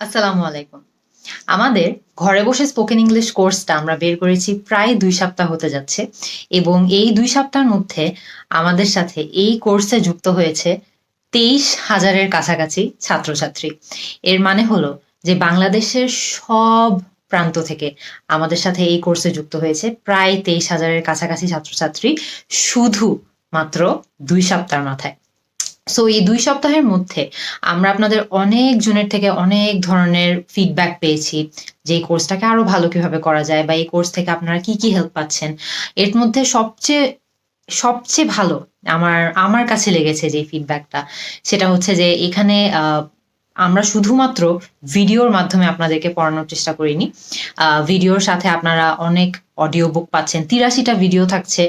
আসসালামু আলাইকুম। আমাদের ঘরে বসে স্পোকেন ইংলিশ কোর্সটা আমরা বের করেছি প্রায় দুই সপ্তাহ হতে যাচ্ছে এবং এই দুই সপ্তাহের মধ্যে আমাদের সাথে এই কোর্সে যুক্ত হয়েছে তেইশ হাজারের কাছাকাছি ছাত্রছাত্রী। এর মানে হলো যে বাংলাদেশের সব প্রান্ত থেকে আমাদের সাথে এই কোর্সে যুক্ত হয়েছে প্রায় তেইশ হাজারের কাছাকাছি ছাত্রছাত্রী শুধু মাত্র দুই সপ্তাহের মাথায়। সো এই দুই সপ্তাহের মধ্যে আমরা আপনাদের অনেক জনের থেকে অনেক ধরনের ফিডব্যাক পেয়েছি যে এই কোর্সটাকে আরও ভালো কীভাবে করা যায় বা এই কোর্স থেকে আপনারা কি কি হেল্প পাচ্ছেন। এর মধ্যে সবচেয়ে সবচেয়ে ভালো আমার আমার কাছে লেগেছে যে ফিডব্যাকটা সেটা হচ্ছে যে এখানে আমরা শুধুমাত্র ভিডিওর মাধ্যমে আপনাদেরকে পড়ানোর চেষ্টা করিনি। ভিডিওর সাথে আপনারা অনেক অডিও বুক পাচ্ছেন। তিরাশিটা ভিডিও থাকছে।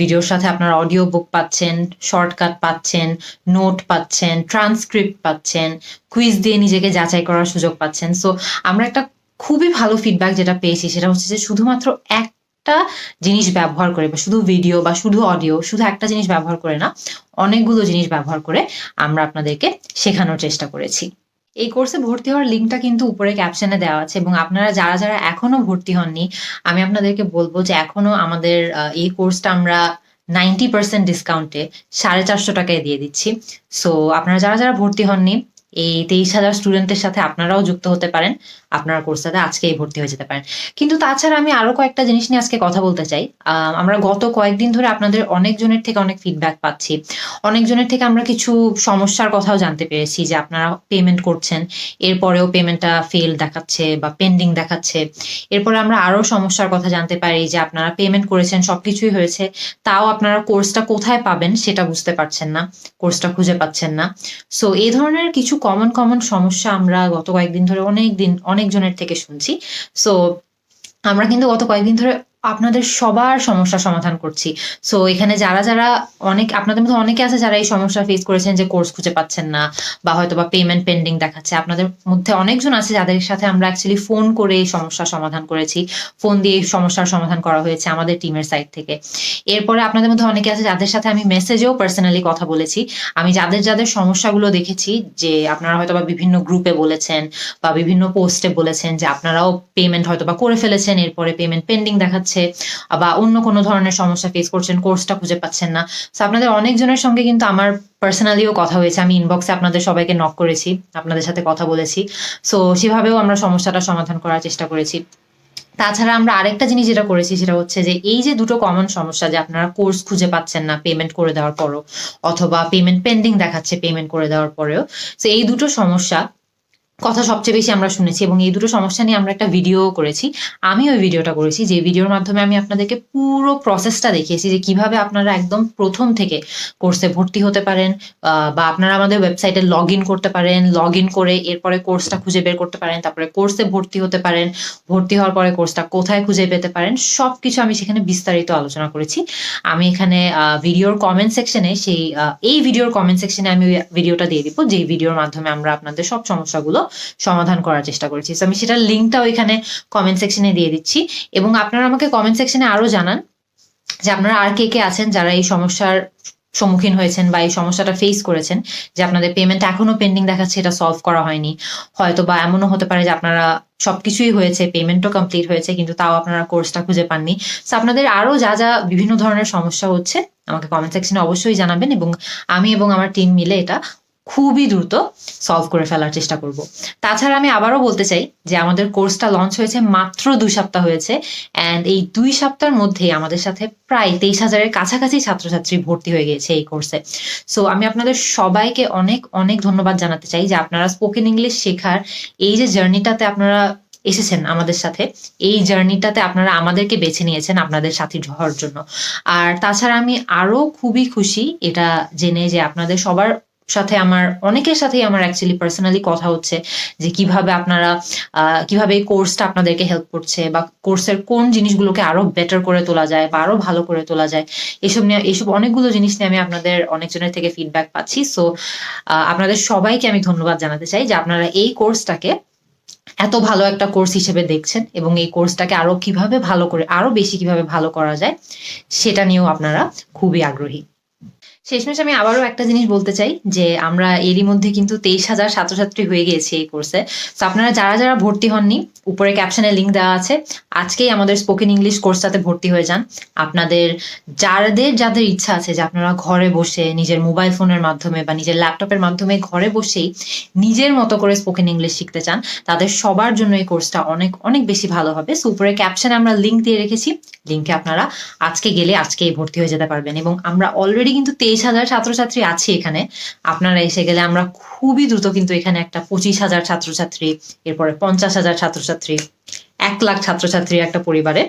ভিডিওর সাথে আপনারা অডিও বুক পাচ্ছেন শর্টকাট পাচ্ছেন নোট পাচ্ছেন ট্রান্সক্রিপ্ট পাচ্ছেন কুইজ দিয়ে নিজেকে যাচাই করার সুযোগ পাচ্ছেন। সো আমরা একটা খুবই ভালো ফিডব্যাক যেটা পেয়েছি সেটা হচ্ছে যে শুধুমাত্র একটা জিনিস ব্যবহার করে বা শুধু ভিডিও বা শুধু অডিও শুধু একটা জিনিস ব্যবহার করে না, অনেকগুলো জিনিস ব্যবহার করে আমরা আপনাদেরকে শেখানোর চেষ্টা করেছি। এই কোর্সে ভর্তি হওয়ার লিঙ্কটা কিন্তু উপরে ক্যাপশনে দেওয়া আছে এবং আপনারা যারা যারা এখনও ভর্তি হননি, আমি আপনাদেরকে বলব যে এখনও আমাদের এই কোর্সটা আমরা নাইনটি পার্সেন্ট ডিসকাউন্টে সাড়ে চারশো টাকায় দিয়ে দিচ্ছি। সো আপনারা যারা যারা ভর্তি হননি, এই তেইশ হাজার স্টুডেন্টের সাথে আপনারাও যুক্ত হতে পারেন। আপনার কোর্সটাতে আজকেই ভর্তি হয়ে যেতে পারেন। কিন্তু তাছাড়া আমি আরও কয়েকটা জিনিস নিয়ে আজকে কথা বলতে চাই। আমরা গত কয়েকদিন ধরে আপনাদের অনেকজনের থেকে অনেক ফিডব্যাক পাচ্ছি। অনেকজনের থেকে আমরা কিছু সমস্যার কথাও জানতে পেরেছি যে আপনারা পেমেন্ট করছেন, এরপরেও পেমেন্টটা ফেল দেখাচ্ছে বা পেন্ডিং দেখাচ্ছে। এরপরে আমরা আরও সমস্যার কথা জানতে পারি যে আপনারা পেমেন্ট করেছেন, সবকিছুই হয়েছে, তাও আপনারা কোর্সটা কোথায় পাবেন সেটা বুঝতে পারছেন না কোর্সটা খুঁজে পাচ্ছেন না। সো এই ধরনের কিছু কমন কমন সমস্যা আমরা গত কয়েকদিন ধরে অনেক দিন অনেক জনের থেকে শুনছি। সো আমরা কিন্তু গত কয়েকদিন ধরে আপনাদের সবার সমস্যার সমাধান করছি। সো এখানে যারা যারা অনেক, আপনাদের মধ্যে অনেকে আছে যারা এই সমস্যা ফেস করেছেন যে কোর্স খুঁজে পাচ্ছেন না বা হয়তো বা পেমেন্ট পেন্ডিং দেখাচ্ছে। আপনাদের মধ্যে অনেকজন আছে যাদের সাথে আমরা অ্যাকচুয়ালি ফোন করে এই সমস্যার সমাধান করেছি। ফোন দিয়ে এই সমস্যার সমাধান করা হয়েছে আমাদের টিমের সাইড থেকে। এরপরে আপনাদের মধ্যে অনেকে আছে যাদের সাথে আমি মেসেজেও পার্সোনালি কথা বলেছি। আমি যাদের যাদের সমস্যাগুলো দেখেছি যে আপনারা হয়তো বা বিভিন্ন গ্রুপে বলেছেন বা বিভিন্ন পোস্টে বলেছেন যে আপনারাও পেমেন্ট হয়তো বা করে ফেলেছেন, এরপরে পেমেন্ট পেন্ডিং দেখাচ্ছে। বা অন্য কোনো ধরনের সমস্যা ফেস করছেন কোর্সটা খুঁজে পাচ্ছেন না। তো আপনাদের অনেকজনের সঙ্গে কিন্তু আমার পার্সোনালিও কথা হয়েছে। আমি ইনবক্সে আপনাদের সবাইকে নক করেছি, আপনাদের সাথে কথা বলেছি। সো সেভাবেও আমরা সমস্যাটা সমাধান করার চেষ্টা করেছি। তাছাড়া আমরা আরেকটা জিনিস যেটা করেছি, সেটা হচ্ছে যে, এই যে দুটো কমন সমস্যা যে আপনারা কোর্স খুঁজে পাচ্ছেন না পেমেন্ট করে দেওয়ার পরও, অথবা পেমেন্ট পেন্ডিং দেখাচ্ছে পেমেন্ট করে দেওয়ার পরেও তো এই দুটো সমস্যা কথা সবচেয়ে বেশি আমরা শুনেছি এবং এই দুটো সমস্যা নিয়ে আমরা একটা ভিডিও করেছি। আমি ওই ভিডিওটা করেছি যে ভিডিওর মাধ্যমে আমি আপনাদেরকে পুরো প্রসেসটা দেখিয়েছি যে কীভাবে আপনারা একদম প্রথম থেকে কোর্সে ভর্তি হতে পারেন বা আপনারা আমাদের ওয়েবসাইটে লগ ইন করতে পারেন লগ ইন করে এরপরে কোর্সটা খুঁজে বের করতে পারেন, তারপরে কোর্সে ভর্তি হতে পারেন, ভর্তি হওয়ার পরে কোর্সটা কোথায় খুঁজে পেতে পারেন, সবকিছু আমি সেখানে বিস্তারিত আলোচনা করেছি। আমি এখানে ভিডিওর কমেন্ট সেকশনে সেই এই ভিডিওর কমেন্ট সেকশনে আমি ভিডিওটা দিয়ে দিব যে ভিডিওর মাধ্যমে আমরা আপনাদের সব সমস্যাগুলো সমাধান করার চেষ্টা করেছি। আমি সেটার লিঙ্কটাও এখানে কমেন্ট সেকশনে দিয়ে দিচ্ছি। এবং আপনারা আমাকে কমেন্ট সেকশনে আরও জানান যে আপনারা আর কে কে আছেন যারা এই সমস্যার সম্মুখীন হয়েছেন বা এই সমস্যাটা ফেস করেছেন, যে আপনাদের পেমেন্ট এখনও পেন্ডিং দেখাচ্ছে, এটা সলভ করা হয়নি। হয়তো বা এমনও হতে পারে যে আপনারা সবকিছুই হয়েছে পেমেন্টও কমপ্লিট হয়েছে, কিন্তু তাও আপনারা কোর্সটা খুঁজে পাননি। তো আপনাদের আরও যা যা বিভিন্ন ধরনের সমস্যা হচ্ছে, আমাকে কমেন্ট সেকশনে অবশ্যই জানাবেন এবং আমি এবং আমার টিম মিলে এটা খুবই দ্রুত সলভ করে ফেলার চেষ্টা করব। তাছাড়া আমি আবারও বলতে চাই যে আমাদের কোর্সটা লঞ্চ হয়েছে মাত্র দুই সপ্তাহ হয়েছে অ্যান্ড এই দুই সপ্তাহের মধ্যেই আমাদের সাথে প্রায় তেইশ হাজারের কাছাকাছি ছাত্রছাত্রী ভর্তি হয়ে গিয়েছে এই কোর্সে সো আমি আপনাদের সবাইকে অনেক অনেক ধন্যবাদ জানাতে চাই যে আপনারা স্পোকেন ইংলিশ শেখার এই যে জার্নিটাতে আপনারা এসেছেন আমাদের সাথে, এই জার্নিটাতে আপনারা আমাদেরকে বেছে নিয়েছেন আপনাদের সাথী হওয়ার জন্য। আর তাছাড়া আমি আরও খুবই খুশি এটা জেনে যে আপনাদের সবার সাথে আমার, অনেকের সাথেই আমার অ্যাকচুয়ালি পার্সোনালি কথা হচ্ছে যে কীভাবে আপনারা কীভাবে এই কোর্সটা আপনাদেরকে হেল্প করছে বা কোর্সের কোন জিনিসগুলোকে আরও বেটার করে তোলা যায় বা আরও ভালো করে তোলা যায়, এসব নিয়ে, এসব অনেকগুলো জিনিস নিয়ে আমি আপনাদের অনেকজনের থেকে ফিডব্যাক পাচ্ছি। সো আপনাদের সবাইকে আমি ধন্যবাদ জানাতে চাই যে আপনারা এই কোর্সটাকে এত ভালো একটা কোর্স হিসেবে দেখছেন এবং এই কোর্সটাকে আরও কীভাবে ভালো করে, আরও বেশি কীভাবে ভালো করা যায়, সেটা নিয়েও আপনারা খুবই আগ্রহী। শেষমেশ আমি আবারও একটা জিনিস বলতে চাই, যে আমরা এরই মধ্যে কিন্তু তেইশ হাজার ছাত্রছাত্রী হয়ে গিয়েছি এই কোর্সে। তো আপনারা যারা যারা ভর্তি হননি, উপরে ক্যাপশনে লিঙ্ক দেওয়া আছে, আজকেই আমাদের স্পোকেন ইংলিশ কোর্সটাতে ভর্তি হয়ে যান। আপনাদের যাদের যাদের ইচ্ছা আছে যে আপনারা ঘরে বসে নিজের মোবাইল ফোনের মাধ্যমে বা নিজের ল্যাপটপের মাধ্যমে ঘরে বসেই নিজের মতো করে স্পোকেন ইংলিশ শিখতে চান, তাদের সবার জন্য এই কোর্সটা অনেক অনেক বেশি ভালো হবে। সো উপরে ক্যাপশনে আমরা লিঙ্ক দিয়ে রেখেছি। লিঙ্কে আপনারা আজকে গেলে আজকেই ভর্তি হয়ে যেতে পারবেন। এবং আমরা অলরেডি কিন্তু তেইশ হাজার ছাত্রছাত্রী আছি এখানে। আপনারা এসে গেলে আমরা খুবই দ্রুত কিন্তু এখানে একটা পঁচিশ হাজার ছাত্রছাত্রী, এরপরে পঞ্চাশ হাজার ছাত্রছাত্রী, এক লাখ ছাত্রছাত্রী একটা পরিবারে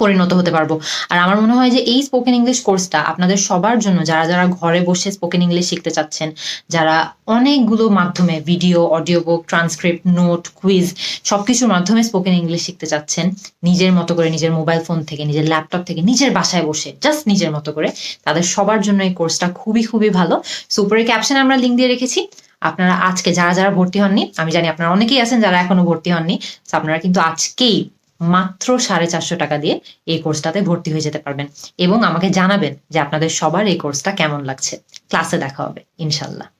পরিণত হতে পারব। আর আমার মনে হয় যে এই স্পোকেন ইংলিশ কোর্সটা আপনাদের সবার জন্য, যারা যারা ঘরে বসে স্পোকেন ইংলিশ শিখতে চাচ্ছেন, যারা অনেকগুলো মাধ্যমে video audio book transcript note quiz সবকিছুর মাধ্যমে স্পোকেন ইংলিশ শিখতে চাচ্ছেন, নিজের মতো করে নিজের মোবাইল ফোন থেকে, নিজের ল্যাপটপ থেকে, নিজের বাসায় বসে জাস্ট নিজের মতো করে, তাদের সবার জন্য এই কোর্সটা খুবই খুবই ভালো। সো উপরে ক্যাপশনে আমরা লিঙ্ক দিয়ে রেখেছি। আপনারা আজকে যারা যারা ভর্তি হননি, আমি জানি আপনারা অনেকেই আছেন যারা এখনও ভর্তি হননি আপনারা কিন্তু আজকেই মাত্র সাড়ে চারশো টাকা দিয়ে এই কোর্সটাতে ভর্তি হয়ে যেতে পারবেন। এবং আমাকে জানাবেন যে আপনাদের সবার এই কোর্সটা কেমন লাগছে। ক্লাসে দেখা হবে, ইনশাল্লাহ।